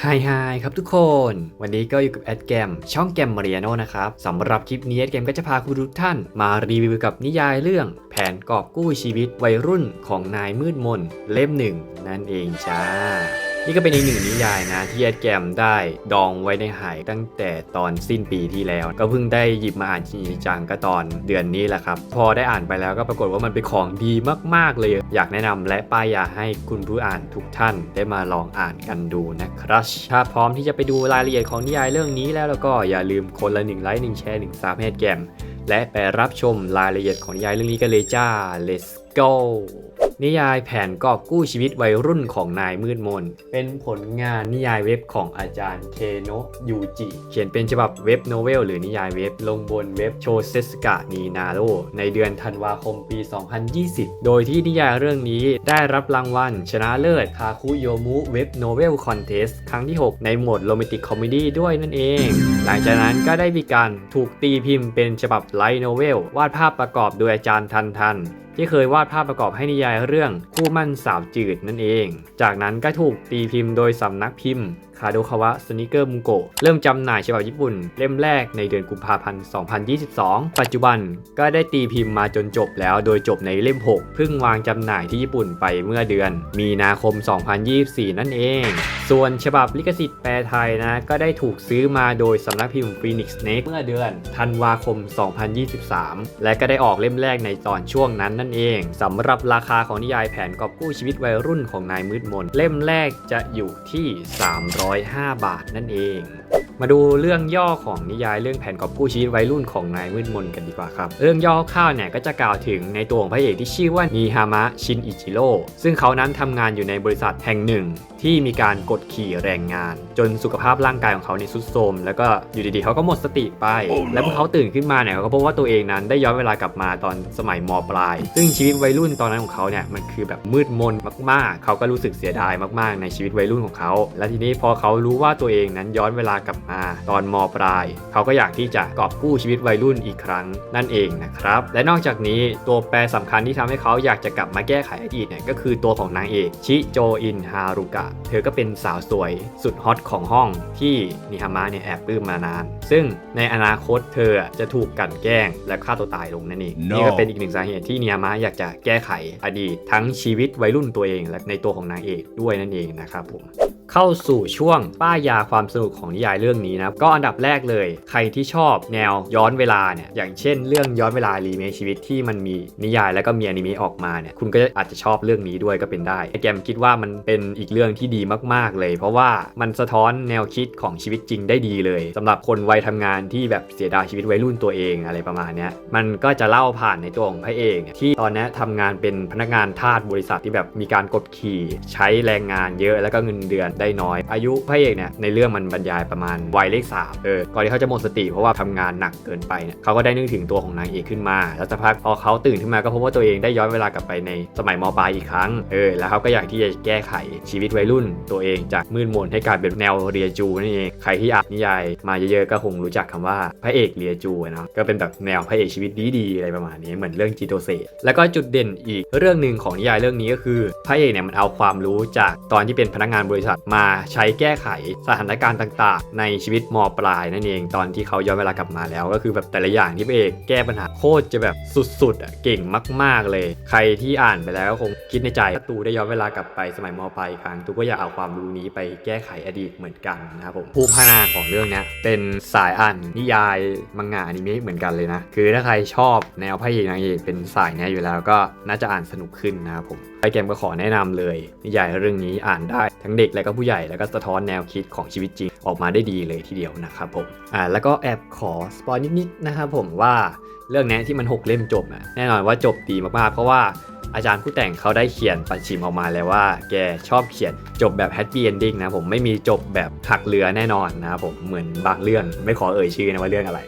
ไฮไฮครับทุกคน วันนี้ก็อยู่กับแอดแกมช่องแกมมาริ a โนนะครับสำหรับคลิปนี้แอดแกมก็จะพาคุณทุกท่านมารีวิวกับนิยายเรื่อง แผนกอบกู้ชีวิตวัยรุ่นของนายมืดมนเล่มหนึ่งนั่นเองจ้า นี่ก็เป็นอีกหนึ่งนิยายนะ ที่แอดแกมได้ดองไว้ในหายตั้งแต่ตอนสิ้นปีที่แล้ว ก็เพิ่งได้หยิบมาอ่านจริงจังก็ตอนเดือนนี้แหละครับ พอได้อ่านไปแล้วก็ปรากฏว่ามันเป็นของดีมาก ๆ เลย อยากแนะนำและป้ายยาให้คุณผู้อ่านทุกท่านได้มาลองอ่านกันดูนะครับถ้าพร้อมที่จะไปดูรายละเอียดของนิยายเรื่องนี้แล้วแล้วก็อย่าลืมคนละหนึ่งไลค์หนึ่งแชร์หนึ่งซับให้แอดแกมและไปรับชมรายละเอียดของนิยายเรื่องนี้กันเลยจ้า let's go นิยายแผนกอบกู้ชีวิตวัยรุ่นของนายมืดมน เป็นผลงานนิยายเว็บของอาจารย์เคโนะยูจิ เขียนเป็นฉบับเว็บโนเวลหรือนิยายเว็บลงบนเว็บโชเซสกะนีนาโรในเดือนธันวาคมปี 2020 โดยที่นิยายเรื่องนี้ได้รับรางวัล ชนะเลิศคาคุโยมุเว็บโนเวลคอนเทสครั้งที่ 6 ในหมวดโรแมนติกคอมเมดี้ด้วยนั่นเอง หลังจากนั้นก็ได้มีการถูกตีพิมพ์เป็นฉบับไลท์โนเวลวาดภาพประกอบโดยอาจารย์ทันทัน ที่เคยวาดภาพประกอบให้นิยายเรื่องคู่มั่นสาวจืดนั่นเอง จากนั้นก็ถูกตีพิมพ์โดยสำนักพิมพ์คาโดคาวะสนิเกอร์มุโกเริ่มจำหน่ายฉบับญี่ปุ่น เล่มแรกในเดือนกุมภาพันธ์ 2022 ปัจจุบันก็ได้ตีพิมพ์มาจนจบแล้วโดยจบในเล่ม 6 เพิ่งวางจำหน่ายที่ญี่ปุ่นไปเมื่อเดือน มีนาคม 2024 นั่นเอง ส่วนฉบับลิขสิทธิ์แปลไทยนะ ก็ได้ถูกซื้อมาโดยสำนักพิมพ์ Phoenix Snake เมื่อเดือนธันวาคม 2023 และก็ได้ออกเล่มแรกในตอนช่วงนั้นนั่นเองสำหรับราคาของนิยายแผนกอบกู้ชีวิตวัยรุ่นของนายมืดมน เล่มแรกจะอยู่ที่ 300 105 บาทนั่นเอง มาดูเรื่องย่อของนิยายเรื่องแผนกอบกู้ชีวิตวัยรุ่นของนายมืดมนกันดีกว่าครับ เรื่องย่อข้าวเนี่ยก็จะกล่าวถึงในตัวของพระเอกที่ชื่อว่านีฮามะชินอิจิโร่ซึ่งเขานั้นทำงานอยู่ในบริษัทแห่งหนึ่ง ที่มีการกดขี่แรงงาน จนสุขภาพร่างกายของเขาในยทรุดโทรมแล้วก็อยู่ดีๆเขาก็หมดสติไปและเมื่อเขาตื่นขึ้นมาเนี่ยเขาก็พบว่าตัวเองนั้นได้ย้อนเวลากลับมาตอนสมัยมปลาย ซึ่งชีวิตวัยรุ่นตอนนั้นของเขาเนี่ยมันคือแบบมืดมนมากๆ เขาก็รู้สึกเสียดายมากๆ ในชีวิตวัยรุ่นของเขา และทีนี้พอเขารู้ว่าตัวเองนั้นย้อนเวลากลับมาตอนมปลาย เขาก็อยากที่จะกอบกู้ชีวิตวัยรุ่นอีกครั้งนั่นเองนะครับ และนอกจากนี้ตัวแปรสำคัญที่ทำให้เขาอยากจะกลับมาแก้ไขอดีตเนี่ยก็คือตัวของนางเอกชิโจอินฮารุกะ เธอก็เป็นสาวสวยสุดฮอตของห้องที่นิฮามะเนี่ยแอบปลื้มมานาน ซึ่งในอนาคตเธอจะถูกกลั่นแกล้งและฆ่าตัวตายลงนั่นเอง No นี่ก็เป็นอีกหนึ่งสาเหตุที่นิฮามะอยากจะแก้ไขอดีตทั้งชีวิตวัยรุ่นตัวเอง และในตัวของนางเอกด้วยนั่นเองนะครับผม เข้าสู่ช่วงป้ายยาความสนุกของนิยายเรื่องนี้นะก็อันดับแรกเลย ใครที่ชอบแนวย้อนเวลาเนี่ยอย่างเช่น เรื่องย้อนเวลารีเมคชีวิตที่มันมีนิยายแล้วก็มีอนิเมะออกมาเนี่ยคุณก็อาจจะชอบเรื่องนี้ด้วยก็เป็นได้ไอแกมคิดว่ามันเป็นอีกเรื่องที่ดีมาก ๆเลย เพราะว่ามันสะท้อนแนวคิดของชีวิตจริงได้ดีเลยสำหรับคนวัยทำงานที่แบบเสียดายชีวิตวัยรุ่นตัวเองอะไรประมาณนี้มันก็จะเล่าผ่านในตัวของพระเอกที่ตอนนี้ยทำงานเป็นพนักงานทาสบริษัทที่แบบมีการกดขี่ใช้แรงงานเยอะแล้วก็เงินเดือนได้น้อย อายุพระเอกเนี่ยในเรื่องมันบรรยายประมาณวัยเลขสามเออก่อนที่เขาจะหมดสติเพราะว่าทำงานหนักเกินไปเนี่ยเขาก็ได้นึกถึงตัวของนางเอกขึ้นมา แล้วสักพักพอเขาตื่นขึ้นมาก็พบว่าตัวเองได้ย้อนเวลากลับไปในสมัยมปลายอีกครั้งเออแล้วเขาก็อยากที่จะแก้ไขชีวิตวัยรุ่น ตัวเองจากมืดมนให้กลายเป็นแนวเรียจูนั่นเองใครที่อ่านนิยายมาเยอะๆก็คงรู้จักคำว่าพระเอกเรียจูนะก็เป็นแบบแนวพระเอกชีวิตดีๆอะไรประมาณนี้เหมือนเรื่องจิโตเซแล้วก็จุดเด่นอีกเรื่องหนึ่งของนิยายเรื่องนี้ก็คือพระเอกเนี่ยมันเอาความรู้จากตอนที่เป็นพนักงานบริษัทมาใช้แก้ไขสถานการณ์ต่าง ๆ ในชีวิตมปลายนั่นเองตอนที่เขาย้อนเวลากลับมาแล้ว ก็คือแบบแต่ละอย่างที่พระเอกแก้ปัญหาโคตรจะแบบสุดๆอะเก่งมาก ๆเลย ใครที่อ่านไปแล้วก็คงคิดในใจตูได้ย้อนเวลากลับไปสมัยมปลายครั้งตูก็อยากเอาความรู้นี้ไปแก้ไขอดีตเหมือนกันนะครับผมผู้พัฒนาของเรื่องนี้เป็นสายอ่านนิยายมังงะอนิเมะเหมือนกันเลยนะคือถ้าใครชอบแนวพระเอกนางเอกเป็นสายนี้อยู่แล้วก็น่าจะอ่านสนุกขึ้นนะครับผม ไอแกมก็ขอแนะนำเลยนิยายเรื่องนี้อ่านได้ทั้งเด็กและก็ผู้ใหญ่แล้วก็สะท้อนแนวคิดของชีวิตจริงออกมาได้ดีเลยทีเดียวนะครับผมอ่าแล้วก็แอบขอสปอยนิดๆนะครับผมว่าเรื่องนี้ที่มัน 6 เล่มจบอะแน่นอนว่าจบดีมากๆ เพราะว่า อาจารย์ผู้แต่งเขาได้เขียนปัดชิมออกมาแล้วว่า แกชอบเขียนจบแบบแฮปปี้เอนดิ้งนะผมไม่มีจบแบบหักเรือแน่นอนนะครับผมเหมือนบางเรื่องไม่ขอเอ่ยชื่อนะว่าเรื่องอะไร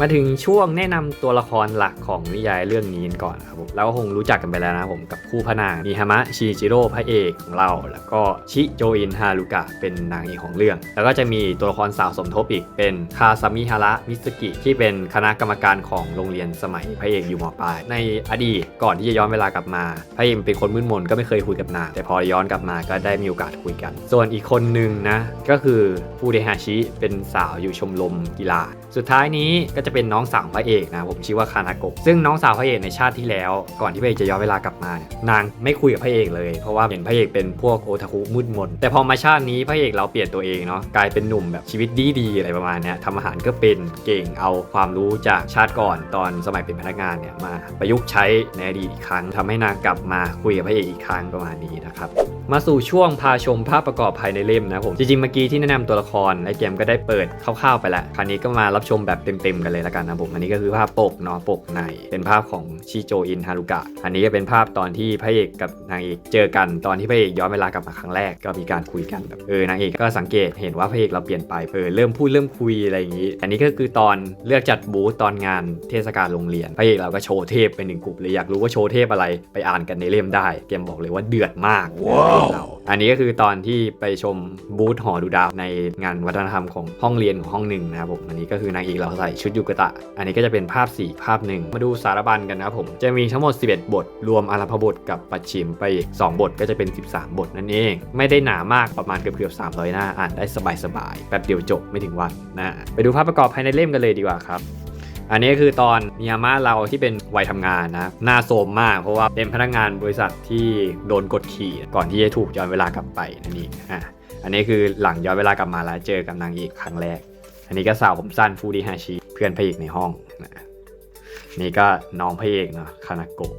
มาถึงช่วงแนะนำตัวละครหลักของนิยายเรื่องนี้กันก่อนครับผมแล้วก็คงรู้จักกันไปแล้วนะผมกับคู่พระนางนิฮามะชิจิโร่พระเอกของเรา แล้วก็ชิโจอินฮารุกะเป็นนางเอกของเรื่อง แล้วก็จะมีตัวละครสาวสมทบอีกเป็นคาซามิฮาระมิสกิที่เป็นคณะกรรมการของโรงเรียนสมัยพระเอกอยู่มปลายในอดีตก่อนที่จะย้อนเวลากลับมาพระเอกเป็นคนมืดมนก็ไม่เคยคุยกับนางแต่พอย้อนกลับมาก็ได้มีโอกาสคุยกัน ส่วนอีกคนหนึ่งนะก็คือฟูเดฮาชิเป็นสาวอยู่ชมรมกีฬา สุดท้ายนี้ก็จะเป็นน้องสาวพระเอกนะผมชื่อว่าคานาโกะซึ่งน้องสาวพระเอกในชาติที่แล้ว ก่อนที่พระเอกจะย้อนเวลากลับมาเนี่ยนางไม่คุยกับพระเอกเลย เพราะว่าเห็นพระเอกเป็นพวกโอทาคุมืดมน แต่พอมาชาตินี้พระเอกเราเปลี่ยนตัวเองเนาะกลายเป็นหนุ่มแบบชีวิตดีๆอะไรประมาณนี้ทำอาหารก็เป็นเก่งเอาความรู้จากชาติก่อนตอนสมัยเป็นพนักงานเนี่ยมาประยุกต์ใช้ในอดีตอีกครั้งทำให้นางกลับมาคุยกับพระเอกอีกครั้งประมาณนี้นะครับมาสู่ช่วงพาชมภาพประกอบภายในเล่มนะผมจริงๆเมื่อกี้ที่แนะนำตัวละครไอเกมก็ได้เปิดคร่าวๆไปแล้วคราวนี้ก็มารับชมแบบเต็มๆกันเลยละกันนะผมอันนี้ก็คือภาพปกเนาะปกในเป็นภาพของชิโจอินฮารุกะอันนี้ก็เป็นภาพตอนที่พระเอกกับนางเอกเจอกันตอนที่พระเอกย้อนเวลากลับมาครั้งแรกก็มีการคุยกันแบบเออนางเอกก็สังเกตเห็นว่าพระเอกเราเปลี่ยนไปเออเริ่มพูดเริ่มคุยอะไรอย่างนี้ อันนี้ก็คือตอนเลือกจัดบูธตอนงานเทศกาลโรงเรียนพระเอกเราก็โชว์เทพเป็นหนึ่งกลุ่มเลยอยากรู้ว่าโชว์เทพอะไรไปอ่านกันในเล่มได้ เกมบอกเลยว่าเดือดมากว้าวเราอันนี้ก็คือตอนที่ไปชมบูธหอดูดาวในงานวัฒนธรรมของห้องเรียนของห้องหนึ่งนะครับผมอันนี้ก็คือนางเอกเราใส่ชุดยูกะตะ อันนี้ก็จะเป็นภาพสี่ภาพหนึ่งมาดูสารบัญกันนะครับผมจะมีทั้งหมด 11 บท รวมอารัมพบทกับปัจฉิมไปอีก2บทก็จะเป็น 13 บทนั่นเอง ไม่ได้หนามากประมาณเกือบเกือบ300 หน้าอ่านได้สบายๆแป๊บเดียวจบไม่ถึงวันนะไปดูภาพประกอบภายในเล่มกันเลยดีกว่าครับ อันนี้คือตอนมิยาม่าเราที่เป็นวัยทำงานนะหน้าโซมมาก เพราะว่าเป็นพนักงานบริษัทที่โดนกดขี่ ก่อนที่จะถูกย้อนเวลากลับไปนั่นเองอะอันนี้คือหลังย้อนเวลากลับมาแล้วเจอกับนางเอกครั้งแรก อันนี้ก็สาวผมสั้นฟูดิฮาชิเพื่อนพระเอกในห้องนะนี่ก็น้องพระเอกเนาะคานาโกะ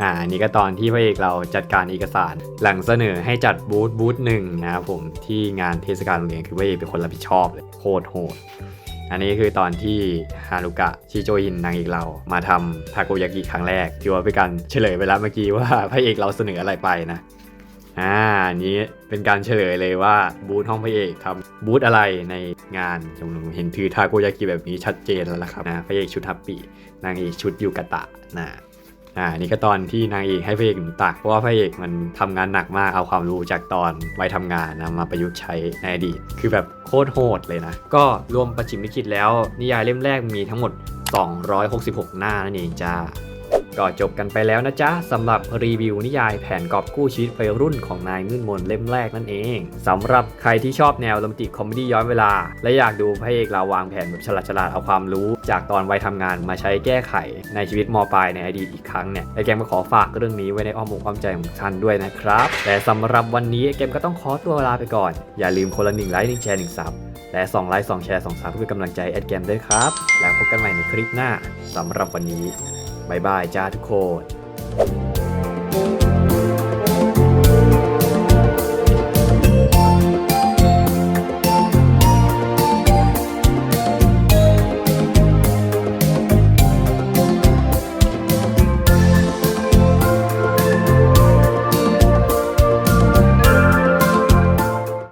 อ่าอันนี้ก็ตอนที่พระเอกเราจัดการเอกสาร หลังเสนอให้จัดบูธบูธหนึ่งนะครับผมที่งานเทศกาลโรงเรียนคือพระเอกเป็นคนรับผิดชอบเลยโคตรโหด อันนี้คือตอนที่ฮารุกะชิโจอินนางเอกเรามาทำทาโกยากิครั้งแรกที่ว่าเป็นการเฉลยไปแล้วเมื่อกี้ว่าพระเอกเราเสนออะไรไปนะอ่าอันนี้เป็นการเฉลยเลยว่าบูธห้องพระเอกทำบูธอะไรในงานชมรมเห็นถือทาโกยากิแบบนี้ชัดเจนแล้วล่ะครับนะพระเอกชุดฮัปปี้นางเอกชุดยูกะตะนะ อ่านี่ก็ตอนที่นางเอกให้พระเอกหนุนตักเพราะว่าพระเอกมันทำงานหนักมากเอาความรู้จากตอนวัยทำงานนะมาประยุกต์ใช้ในอดีต คือแบบโคตรโหดเลยนะ ก็รวมประจิมลิขิตแล้วนิยายเล่มแรกมีทั้งหมด 266 หน้านั่นเองจ้า ก็จบกันไปแล้วนะจ๊ะสำหรับรีวิวนิยายแผนกอบกู้ชีวิตวัยรุ่นของนายมืดมนเล่มแรกนั่นเองสำหรับใครที่ชอบแนวโรแมนติกคอมเมดี้ย้อนเวลา และอยากดูพระเอกเราวางแผนแบบฉลาดฉลาดๆเอาความรู้ จากตอนวัยทำงานมาใช้แก้ไขในชีวิตมปลายในอดีตอีกครั้งเนี่ยไอเกมก็ขอฝากเรื่องนี้ไว้ในอ้อมอกอ้อมใจของท่านด้วยนะครับ แต่สำหรับวันนี้ไอเกมก็ต้องขอตัวลาไปก่อน อย่าลืมคนละหนึ่งไลค์หนึ่งแชร์หนึ่งซับและ2ไลค์2แชร์2ซับเพื่อกำลังใจแอดเกมด้วยครับ แล้วพบกันใหม่ในคลิปหน้าสำหรับวันนี้ บายบายจ้าทุกคน